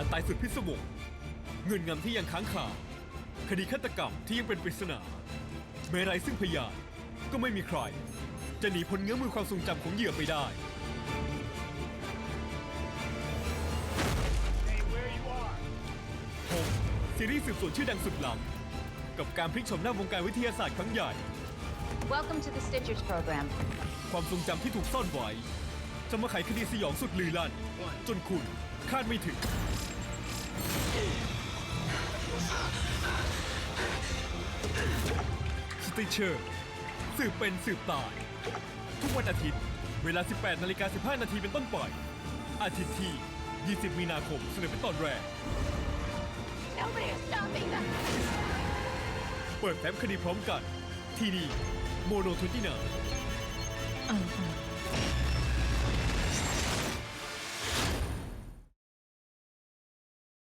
การตายสุดพิศวงเงินงำที่ยังค้างคาคดีฆาตกรรมที่ยังเป็นปริศนาแม้ไรซึ่งพยานก็ไม่มีใคร จะหนีพ้นเงื้อมือความทรงจำของเหยื่อไปได้ผมซีรีส์สืบสวนชื่อดังสุดล้ำกับการพลิกโฉมหน้าวงการวิทยาศาสตร์ครั้งใหญ่ Welcome to the Stitchers program. ความทรงจำที่ถูกซ่อนไว้ จะมาไขคดีสยองสุดลือลั่น จนคุณคาดไม่ถึง สติเชอร์ สืบเป็นสืบตาย ทุกวันอาทิตย์ เวลา 18นาฬิกา15 นาทีเป็นต้นไป อาทิตย์ที่ 20 มีนาคมเสนอเป็นตอนแรก Nobody is stopping them. เปิดแฟ้มคดีพร้อมกัน ที่นี่ โมโนทุตินาเออ